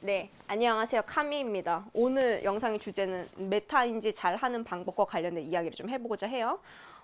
네, 안녕하세요. 카미입니다. 오늘 영상의 주제는 메타인지 잘 하는 방법과 관련된 이야기를 좀 해보고자 해요.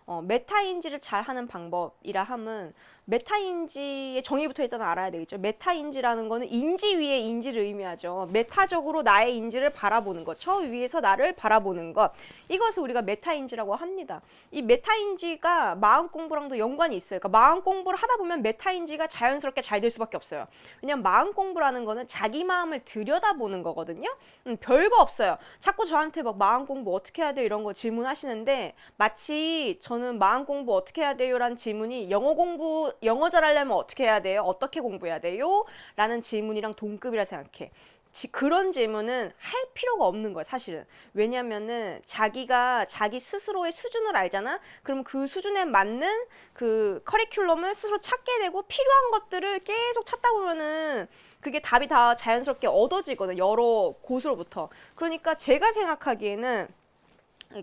어, 메타인지를 잘 하는 방법이라 함은 메타인지의 정의부터 일단 알아야 되겠죠. 메타인지라는 거는 인지 위에 인지를 의미하죠. 메타적으로 나의 인지를 바라보는 것, 저 위에서 나를 바라보는 것. 이것을 우리가 메타인지라고 합니다. 이 메타인지가 마음 공부랑도 연관이 있어요. 그러니까 마음 공부를 하다 보면 메타인지가 자연스럽게 잘 될 수밖에 없어요. 왜냐면 마음 공부라는 거는 자기 마음을 들여다보는 거거든요. 음, 별거 없어요. 자꾸 저한테 막 마음 공부 어떻게 해야 돼요 이런 거 질문하시는데 마치 저는 마음 공부 어떻게 해야 돼요 라는 질문이 영어 공부 영어 잘하려면 어떻게 해야 돼요? 어떻게 공부해야 돼요? 라는 질문이랑 동급이라 생각해. 지, 그런 질문은 할 필요가 없는 거야, 사실은. 왜냐면은 자기가 자기 스스로의 수준을 알잖아? 그럼 그 수준에 맞는 그 커리큘럼을 스스로 찾게 되고 필요한 것들을 계속 찾다 보면은 그게 답이 다 자연스럽게 얻어지거든, 여러 곳으로부터. 그러니까 제가 생각하기에는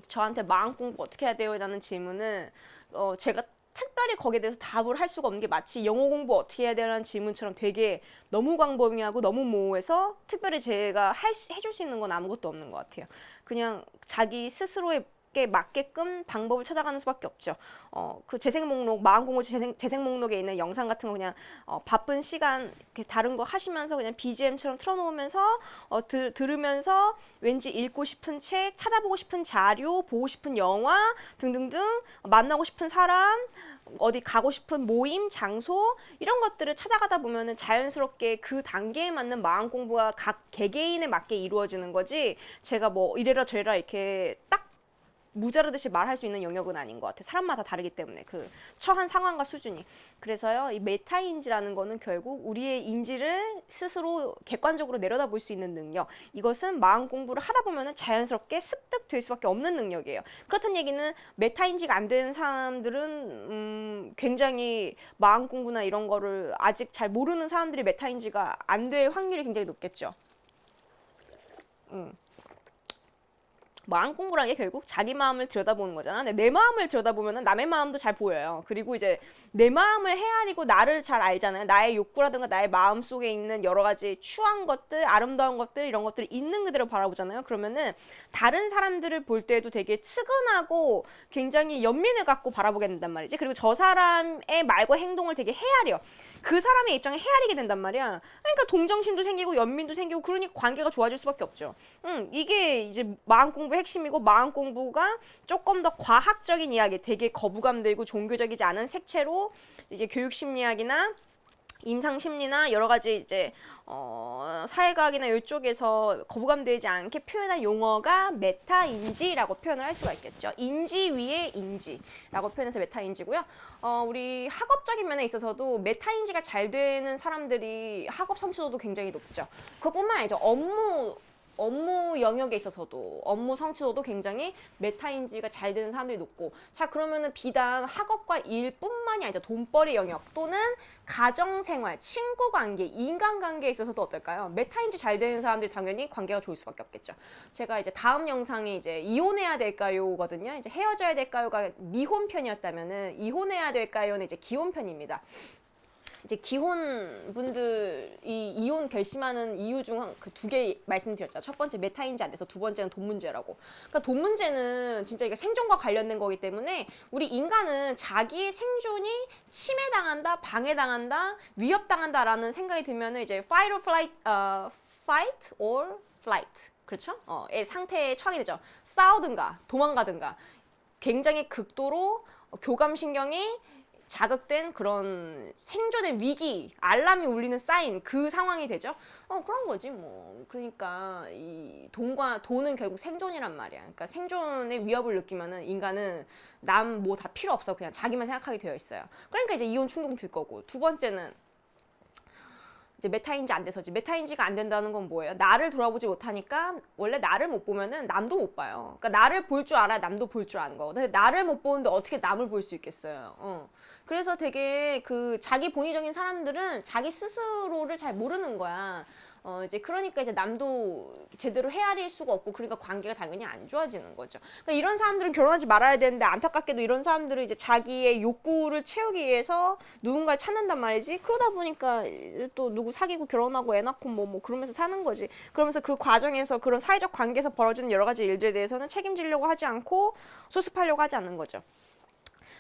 저한테 마음 공부 어떻게 해야 돼요? 라는 질문은 어, 제가 특별히 거기에 대해서 답을 할 수가 없는 게 마치 영어 공부 어떻게 해야 되라는 질문처럼 되게 너무 광범위하고 너무 모호해서 특별히 제가 할 수, 해줄 수 있는 건 아무것도 없는 것 같아요. 그냥 자기 스스로의 게 맞게끔 방법을 찾아가는 수밖에 없죠. 어, 그 재생 목록, 마음 공부 재생, 재생 목록에 있는 영상 같은 거 그냥 어, 바쁜 시간 다른 거 하시면서 그냥 BGM처럼 틀어놓으면서 어, 들, 들으면서 왠지 읽고 싶은 책, 찾아보고 싶은 자료, 보고 싶은 영화 등등등 만나고 싶은 사람 어디 가고 싶은 모임, 장소 이런 것들을 찾아가다 보면은 자연스럽게 그 단계에 맞는 마음 공부가 각 개개인에 맞게 이루어지는 거지. 제가 뭐 이래라 저래라 이렇게 딱 무자르듯이 말할 수 있는 영역은 아닌 것 같아요. 사람마다 다르기 때문에 그 처한 상황과 수준이. 그래서요, 이 메타인지라는 거는 결국 우리의 인지를 스스로 객관적으로 내려다볼 수 있는 능력. 이것은 마음 공부를 하다 보면은 자연스럽게 습득될 수밖에 없는 능력이에요. 그렇다는 얘기는 메타인지가 안 되는 사람들은 음, 굉장히 마음 공부나 이런 거를 아직 잘 모르는 사람들이 메타인지가 안 될 확률이 굉장히 높겠죠. 음. 마음 공부라는 게 결국 자기 마음을 들여다보는 거잖아. 근데 내 마음을 들여다보면 남의 마음도 잘 보여요. 그리고 이제 내 마음을 헤아리고 나를 잘 알잖아요. 나의 욕구라든가 나의 마음 속에 있는 여러 가지 추한 것들, 아름다운 것들, 이런 것들을 있는 그대로 바라보잖아요. 그러면은 다른 사람들을 볼 때도 되게 측은하고 굉장히 연민을 갖고 바라보게 된단 말이지. 그리고 저 사람의 말과 행동을 되게 헤아려. 그 사람의 입장에 헤아리게 된단 말이야. 그러니까 동정심도 생기고 연민도 생기고 그러니 관계가 좋아질 수밖에 없죠. 음, 이게 이제 마음 공부의 핵심이고 마음 공부가 조금 더 과학적인 이야기, 되게 거부감 들고 종교적이지 않은 색채로 이제 교육 심리학이나 임상 심리나 여러 가지 이제 어, 사회과학이나 이쪽에서 거부감 들지 않게 표현한 용어가 메타인지라고 표현을 할 수가 있겠죠. 인지 위에 인지라고 표현해서 메타인지고요. 어, 우리 학업적인 면에 있어서도 메타인지가 잘 되는 사람들이 학업 성취도도 굉장히 높죠. 그것뿐만 아니죠. 업무 업무 영역에 있어서도 업무 성취도도 굉장히 메타인지가 잘 되는 사람들이 높고 자 그러면은 비단 학업과 일뿐만이 아니죠 돈벌이 영역 또는 가정생활 친구관계 인간관계에 있어서도 어떨까요? 메타인지 잘 되는 사람들이 당연히 관계가 좋을 수밖에 없겠죠. 제가 이제 다음 영상이 이제 이혼해야 될까요거든요. 이제 헤어져야 될까요가 미혼 편이었다면은 이혼해야 될까요는 이제 기혼 편입니다 이제 기혼 분들이 이혼 결심하는 이유 중 그 두 개 말씀드렸죠. 첫 번째 메타인지 안 돼서 두 번째는 돈 문제라고. 그러니까 돈 문제는 진짜 이게 생존과 관련된 거기 때문에 우리 인간은 자기의 생존이 침해당한다, 방해당한다, 위협당한다라는 생각이 들면은 이제 fight or flight, 어, fight or flight. 그렇죠? 어, 의 상태에 처하게 되죠. 싸우든가 도망가든가 굉장히 극도로 교감신경이 자극된 그런 생존의 위기, 알람이 울리는 사인 그 상황이 되죠. 어 그런 거지 뭐. 그러니까 이 돈과 돈은 결국 생존이란 말이야. 그러니까 생존의 위협을 느끼면은 인간은 남 뭐 다 필요 없어 그냥 자기만 생각하게 되어 있어요. 그러니까 이제 이혼 충동 들 거고 두 번째는 이제 메타인지 안 돼서지. 메타인지가 안 된다는 건 뭐예요? 나를 돌아보지 못하니까 원래 나를 못 보면은 남도 못 봐요. 그러니까 나를 볼 줄 알아야 남도 볼 줄 아는 거. 근데 나를 못 보는데 어떻게 남을 볼 수 있겠어요? 어. 그래서 되게 그 자기 본의적인 사람들은 자기 스스로를 잘 모르는 거야. 어 이제 그러니까 이제 남도 제대로 헤아릴 수가 없고 그러니까 관계가 당연히 안 좋아지는 거죠. 그러니까 이런 사람들은 결혼하지 말아야 되는데 안타깝게도 이런 사람들은 이제 자기의 욕구를 채우기 위해서 누군가를 찾는단 말이지. 그러다 보니까 또 누구 사귀고 결혼하고 애 낳고 뭐뭐 그러면서 사는 거지. 그러면서 그 과정에서 그런 사회적 관계에서 벌어지는 여러 가지 일들에 대해서는 책임지려고 하지 않고 수습하려고 하지 않는 거죠.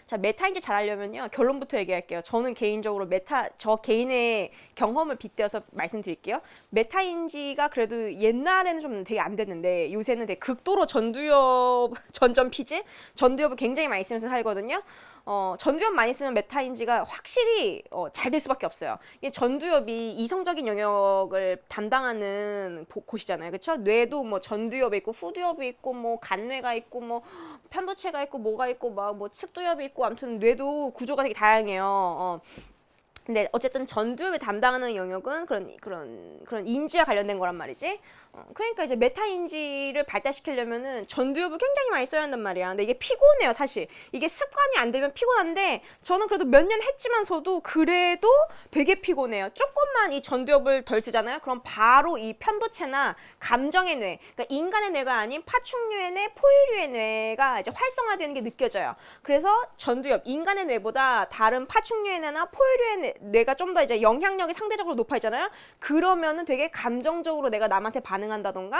자, 메타인지 잘하려면요. 결론부터 얘기할게요. 저는 개인적으로 메타, 저 개인의 경험을 빗대어서 말씀드릴게요. 메타인지가 그래도 옛날에는 좀 되게 안 됐는데 요새는 되게 극도로 전두엽, 전전 피지? 전두엽을 굉장히 많이 쓰면서 살거든요. 어, 전두엽 많이 쓰면 메타인지가 확실히 어, 잘 될 수밖에 없어요. 이게 전두엽이 이성적인 영역을 담당하는 보- 곳이잖아요. 그렇죠? 뇌도 뭐 전두엽이 있고 후두엽이 있고 뭐 간뇌가 있고 뭐 편도체가 있고 뭐가 있고 막 뭐 측두엽이 있고 아무튼 뇌도 구조가 되게 다양해요. 어. 근데 어쨌든 전두엽이 담당하는 영역은 그런 그런 그런 인지와 관련된 거란 말이지. 어, 그러니까 이제 메타 인지를 발달시키려면은 전두엽을 굉장히 많이 써야 한단 말이야. 근데 이게 피곤해요, 사실. 이게 습관이 안 되면 피곤한데 저는 그래도 몇 년 했지만서도 그래도 되게 피곤해요. 조금만 이 전두엽을 덜 쓰잖아요. 그럼 바로 이 편도체나 감정의 뇌, 그러니까 인간의 뇌가 아닌 파충류의 뇌, 포유류의 뇌가 이제 활성화되는 게 느껴져요. 그래서 전두엽, 인간의 뇌보다 다른 파충류의 뇌나 포유류의 뇌, 뇌가 좀 더 이제 영향력이 상대적으로 높아 있잖아요. 그러면은 되게 감정적으로 내가 남한테 반 응한다던가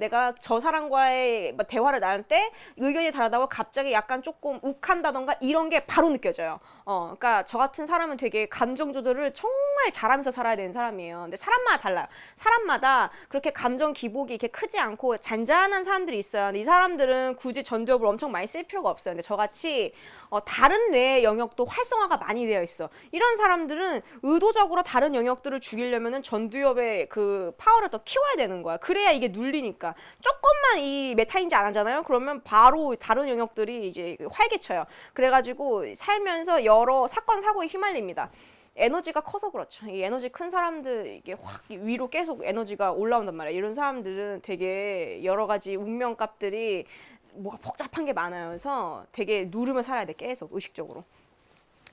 내가 저 사람과의 뭐 대화를 나눌 때 의견이 다르다고 갑자기 약간 조금 욱한다던가 이런 게 바로 느껴져요. 어, 그러니까 저 같은 사람은 되게 감정 조절을 정말 잘하면서 살아야 되는 사람이에요. 근데 사람마다 달라요. 사람마다 그렇게 감정 기복이 이렇게 크지 않고 잔잔한 사람들이 있어요. 근데 이 사람들은 굳이 전두엽을 엄청 많이 쓸 필요가 없어요. 근데 저같이 어, 다른 뇌의 영역도 활성화가 많이 되어 있어. 이런 사람들은 의도적으로 다른 영역들을 죽이려면은 전두엽의 그 파워를 더 키워야 되는 거야. 그래야 이게 눌리니까. 조금만 이 메타인지 안 하잖아요. 그러면 바로 다른 영역들이 이제 활개쳐요. 그래가지고 살면서 여러 사건 사고에 휘말립니다. 에너지가 커서 그렇죠. 이 에너지 큰 사람들 이게 확 위로 계속 에너지가 올라온단 말이에요. 이런 사람들은 되게 여러 가지 운명값들이 뭐가 복잡한 게 많아요. 그래서 되게 누르면 살아야 돼. 계속 의식적으로.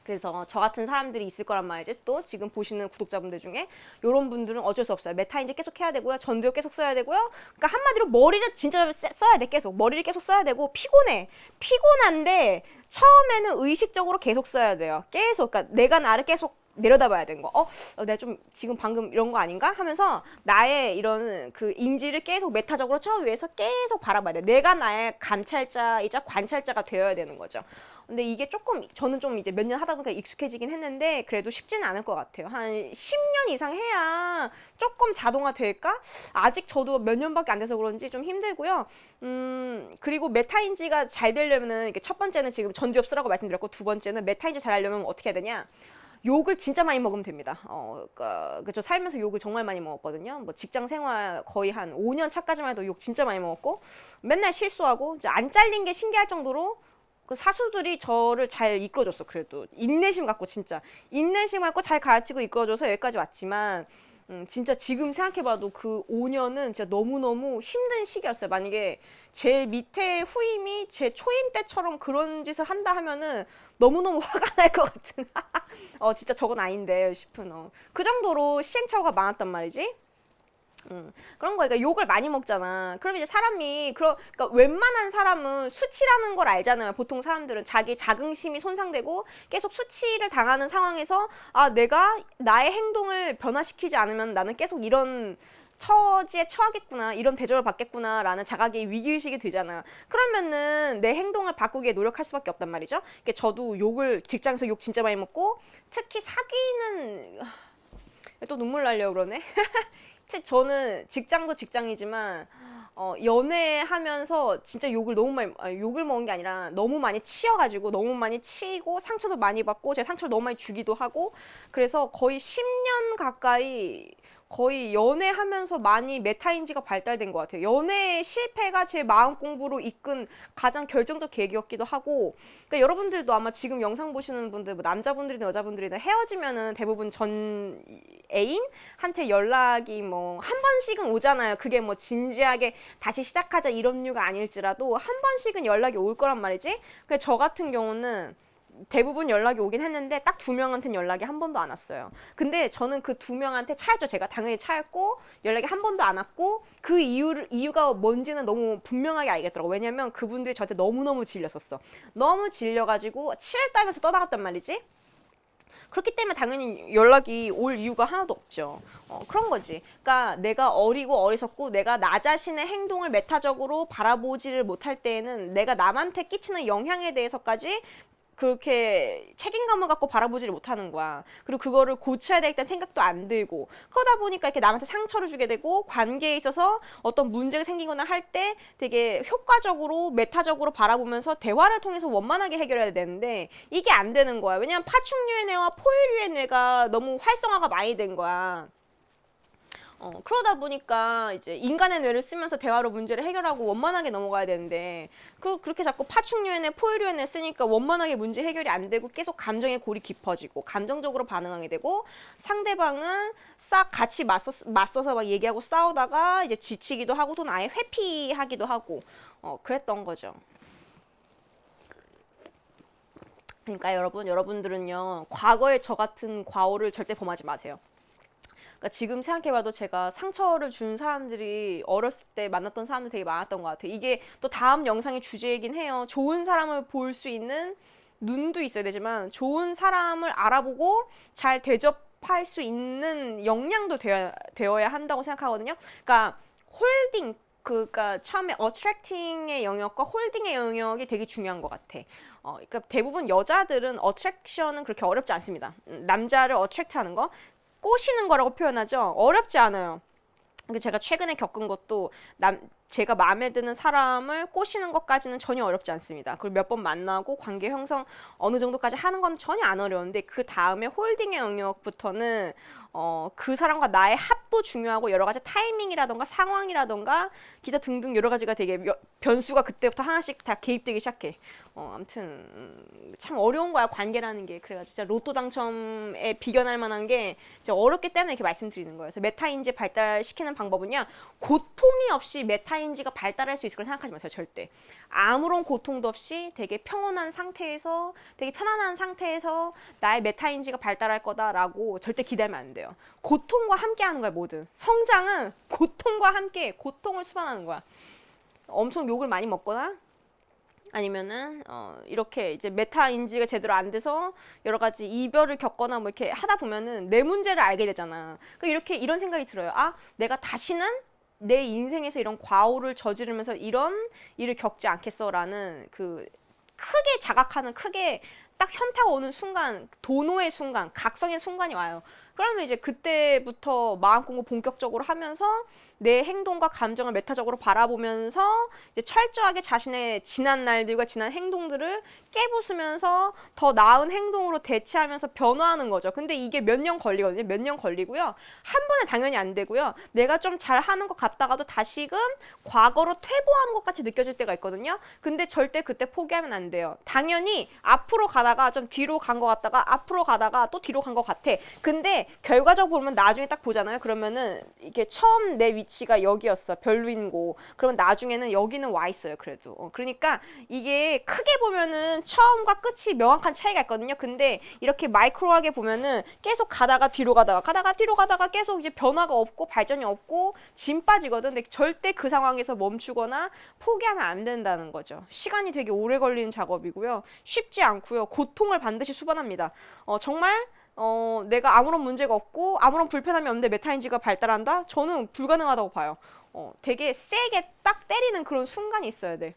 그래서 저 같은 사람들이 있을 거란 말이지. 또 지금 보시는 구독자분들 중에 이런 분들은 어쩔 수 없어요. 메타 인지 계속 해야 되고요. 전두엽 계속 써야 되고요. 그러니까 한마디로 머리를 진짜 쎄- 써야 돼. 계속 머리를 계속 써야 되고 피곤해. 피곤한데 처음에는 의식적으로 계속 써야 돼요. 계속 그러니까 내가 나를 계속 내려다봐야 되는 거. 어, 어, 내가 좀 지금 방금 이런 거 아닌가 하면서 나의 이런 그 인지를 계속 메타적으로 저 위에서 계속 바라봐야 돼. 내가 나의 감찰자이자 관찰자가 되어야 되는 거죠. 근데 이게 조금 저는 좀 이제 몇 년 하다 보니까 익숙해지긴 했는데 그래도 쉽지는 않을 것 같아요. 한 10년 이상 해야 조금 자동화 될까? 아직 저도 몇 년밖에 안 돼서 그런지 좀 힘들고요. 음, 그리고 메타인지가 잘 되려면은 이게 첫 번째는 지금 전두엽 쓰라고 말씀드렸고 두 번째는 메타인지 잘 하려면 어떻게 해야 되냐? 욕을 진짜 많이 먹으면 됩니다. 어, 그러니까 그저 살면서 욕을 정말 많이 먹었거든요. 뭐 직장 생활 거의 한 5년 차까지만 해도 욕 진짜 많이 먹었고 맨날 실수하고 이제 안 잘린 게 신기할 정도로 그 사수들이 저를 잘 이끌어줬어. 그래도 인내심 갖고 진짜 인내심 갖고 잘 가르치고 이끌어줘서 여기까지 왔지만 음, 진짜 지금 생각해봐도 그 5년은 진짜 너무너무 힘든 시기였어요. 만약에 제 밑에 후임이 제 초임 때처럼 그런 짓을 한다 하면은 너무너무 화가 날 것 같은. 어, 진짜 저건 아닌데 싶은. 어. 그 정도로 시행착오가 많았단 말이지. 음, 그런 거니까 욕을 많이 먹잖아. 그럼 이제 사람이 그런 그러니까 웬만한 사람은 수치라는 걸 알잖아요. 보통 사람들은 자기 자긍심이 손상되고 계속 수치를 당하는 상황에서 아 내가 나의 행동을 변화시키지 않으면 나는 계속 이런 처지에 처하겠구나 이런 대접을 받겠구나라는 자각의 위기의식이 들잖아 그러면은 내 행동을 바꾸기에 노력할 수밖에 없단 말이죠 그러니까 저도 욕을 직장에서 욕 진짜 많이 먹고 특히 사귀는 또 눈물 날려 그러네 치- 저는 직장도 직장이지만 어, 연애하면서 진짜 욕을 너무 많이 아, 욕을 먹은 게 아니라 너무 많이 치여가지고 너무 많이 치고 상처도 많이 받고 제 상처를 너무 많이 주기도 하고 그래서 거의 10년 가까이 거의 연애하면서 많이 메타인지가 발달된 것 같아요. 연애의 실패가 제 마음 공부로 이끈 가장 결정적 계기였기도 하고, 그러니까 여러분들도 아마 지금 영상 보시는 분들, 뭐 남자분들이나 여자분들이나 헤어지면은 대부분 전 애인한테 연락이 뭐 한 번씩은 오잖아요. 그게 뭐 진지하게 다시 시작하자 이런 류가 아닐지라도 한 번씩은 연락이 올 거란 말이지. 근데 저 같은 경우는 대부분 연락이 오긴 했는데 딱 두 명한테는 연락이 한 번도 안 왔어요. 근데 저는 그 두 명한테 차였죠. 제가 당연히 차였고 연락이 한 번도 안 왔고 그 이유를 이유가 뭔지는 너무 분명하게 알겠더라고. 왜냐면 그분들이 저한테 너무 너무 질렸었어. 너무 질려가지고 치를 따면서 떠나갔단 말이지. 그렇기 때문에 당연히 연락이 올 이유가 하나도 없죠. 어, 그런 거지. 그러니까 내가 어리고 어리석고 내가 나 자신의 행동을 메타적으로 바라보지를 못할 때에는 내가 남한테 끼치는 영향에 대해서까지 그렇게 책임감을 갖고 바라보지를 못하는 거야. 그리고 그거를 고쳐야 되겠다는 생각도 안 들고 그러다 보니까 이렇게 남한테 상처를 주게 되고 관계에 있어서 어떤 문제가 생기거나 할 때 되게 효과적으로 메타적으로 바라보면서 대화를 통해서 원만하게 해결해야 되는데 이게 안 되는 거야. 왜냐면 파충류의 뇌와 포유류의 뇌가 너무 활성화가 많이 된 거야. 어, 그러다 보니까 이제 인간의 뇌를 쓰면서 대화로 문제를 해결하고 원만하게 넘어가야 되는데 그, 그렇게 자꾸 포유류의 뇌 쓰니까 원만하게 문제 해결이 안 되고 계속 감정의 골이 깊어지고 감정적으로 반응하게 되고 상대방은 싹 같이 맞서, 맞서서 막 얘기하고 싸우다가 이제 지치기도 하고 또는 아예 회피하기도 하고 어, 그랬던 거죠. 그러니까 여러분, 여러분들은요, 과거의 저 같은 과오를 절대 범하지 마세요. 그러니까 지금 생각해봐도 제가 상처를 준 사람들이 어렸을 때 만났던 사람들 되게 많았던 것 같아요. 이게 또 다음 영상의 주제이긴 해요. 좋은 사람을 볼 수 있는 눈도 있어야 되지만 좋은 사람을 알아보고 잘 대접할 수 있는 역량도 되어, 되어야 한다고 생각하거든요. 그러니까 홀딩 그니까 처음에 어트랙팅의 영역과 홀딩의 영역이 되게 중요한 것 같아. 어, 그러니까 대부분 여자들은 어트랙션은 그렇게 어렵지 않습니다. 음, 남자를 어트랙트하는 거 꼬시는 거라고 표현하죠. 어렵지 않아요. 제가 최근에 겪은 것도 남 제가 마음에 드는 사람을 꼬시는 것까지는 전혀 어렵지 않습니다. 그리고 몇 번 만나고 관계 형성 어느 정도까지 하는 건 전혀 안 어려운데 그 다음에 홀딩의 영역부터는 어, 그 사람과 나의 합도 중요하고 여러 가지 타이밍이라던가 상황이라던가 기타 등등 여러 가지가 되게 변수가 그때부터 하나씩 다 개입되기 시작해. 어, 아무튼 음, 참 어려운 거야 관계라는 게 그래가지고 진짜 로또 당첨에 비견할 만한 게 진짜 어렵기 때문에 이렇게 말씀드리는 거예요. 그래서 메타인지 발달시키는 방법은요 고통이 없이 메타인지가 발달할 수 있을 거라 생각하지 마세요 절대. 아무런 고통도 없이 되게 평온한 상태에서 되게 편안한 상태에서 나의 메타인지가 발달할 거다라고 절대 기대하면 안 돼 요. 고통과 함께 하는 거야 뭐든. 성장은 고통과 함께 고통을 수반하는 거야. 엄청 욕을 많이 먹거나 아니면은 어 이렇게 이제 메타 인지가 제대로 안 돼서 여러 가지 이별을 겪거나 뭐 이렇게 하다 보면은 내 문제를 알게 되잖아. 그 이렇게 이런 생각이 들어요. 아, 내가 다시는 내 인생에서 이런 과오를 저지르면서 이런 일을 겪지 않겠어라는 그 크게 자각하는 크게 딱 현타가 오는 순간, 도노의 순간, 각성의 순간이 와요. 그러면 이제 그때부터 마음 공부 본격적으로 하면서 내 행동과 감정을 메타적으로 바라보면서 이제 철저하게 자신의 지난 날들과 지난 행동들을 깨부수면서 더 나은 행동으로 대체하면서 변화하는 거죠. 근데 이게 몇 년 걸리거든요. 몇 년 걸리고요. 한 번에 당연히 안 되고요. 내가 좀 잘하는 것 같다가도 다시금 과거로 퇴보하는 것 같이 느껴질 때가 있거든요. 근데 절대 그때 포기하면 안 돼요. 당연히 앞으로 가다가 좀 뒤로 간 것 같다가 앞으로 가다가 또 뒤로 간 것 같아. 근데 결과적으로 보면 나중에 딱 보잖아요. 그러면은 이게 처음 내 위치가 여기였어. 별루인고. 그러면 나중에는 여기는 와 있어요. 그래도. 어, 그러니까 이게 크게 보면은 처음과 끝이 명확한 차이가 있거든요. 근데 이렇게 마이크로하게 보면은 계속 가다가 뒤로 가다가 가다가 뒤로 가다가 계속 이제 변화가 없고 발전이 없고 짐 빠지거든. 근데 절대 그 상황에서 멈추거나 포기하면 안 된다는 거죠. 시간이 되게 오래 걸리는 작업이고요. 쉽지 않고요. 고통을 반드시 수반합니다. 어, 정말 어, 내가 아무런 문제가 없고 아무런 불편함이 없는데 메타인지가 발달한다? 저는 불가능하다고 봐요. 어, 되게 세게 딱 때리는 그런 순간이 있어야 돼.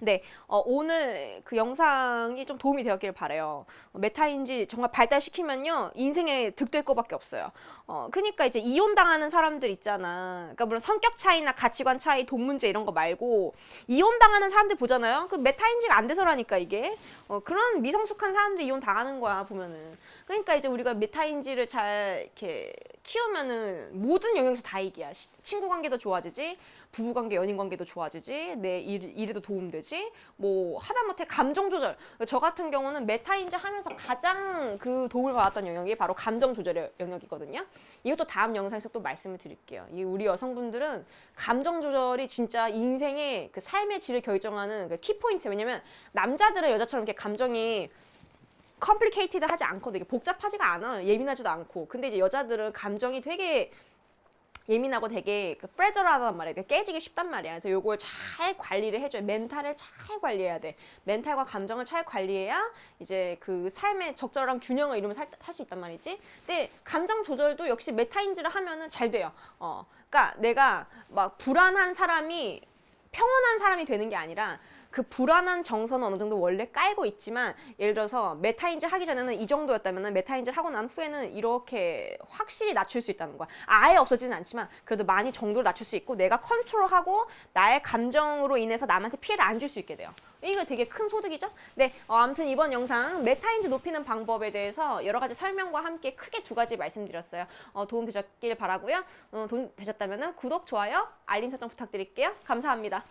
네, 어, 오늘 그 영상이 좀 도움이 되었길 바래요. 어, 메타인지 정말 발달시키면요 인생에 득될 것밖에 없어요. 어, 그러니까 이제 이혼 당하는 사람들 있잖아. 그러니까 물론 성격 차이나 가치관 차이, 돈 문제 이런 거 말고 이혼 당하는 사람들 보잖아요. 그 메타인지가 안 돼서라니까 이게 어, 그런 미성숙한 사람들 이혼 당하는 거야 보면은. 그러니까 이제 우리가 메타인지를 잘 이렇게 키우면은 모든 영역에서 다 이기야. 시, 친구 관계도 좋아지지. 부부 관계, 연인 관계도 좋아지지, 내 일, 일에도 도움 되지, 뭐 하다못해 감정 조절. 저 같은 경우는 메타인지 하면서 가장 그 도움을 받았던 영역이 바로 감정 조절의 영역이거든요. 이것도 다음 영상에서 또 말씀을 드릴게요. 이 우리 여성분들은 감정 조절이 진짜 인생의 그 삶의 질을 결정하는 그 키포인트. 왜냐면 남자들은 여자처럼 이렇게 감정이 complicated 하지 않거든요. 복잡하지가 않아요. 예민하지도 않고. 근데 이제 여자들은 감정이 되게 예민하고 되게 그 프레저하단 말이야. 그러니까 깨지기 쉽단 말이야. 그래서 요걸 잘 관리를 해줘야 멘탈을 잘 관리해야 돼. 멘탈과 감정을 잘 관리해야 이제 그 삶의 적절한 균형을 이루면 살수 있단 말이지. 근데 감정 조절도 역시 메타인지를 하면은 잘 돼요. 어, 그러니까 내가 막 불안한 사람이 평온한 사람이 되는 게 아니라 그 불안한 정서는 어느 정도 원래 깔고 있지만 예를 들어서 메타인지 하기 전에는 이 정도였다면 메타인지 하고 난 후에는 이렇게 확실히 낮출 수 있다는 거야. 아예 없어지진 않지만 그래도 많이 정도를 낮출 수 있고 내가 컨트롤하고 나의 감정으로 인해서 남한테 피해를 안 줄 수 있게 돼요. 이거 되게 큰 소득이죠? 네, 어, 아무튼 이번 영상 메타인지 높이는 방법에 대해서 여러 가지 설명과 함께 크게 두 가지 말씀드렸어요. 어, 도움 되셨길 바라고요. 어, 도움 되셨다면 구독, 좋아요, 알림 설정 부탁드릴게요. 감사합니다.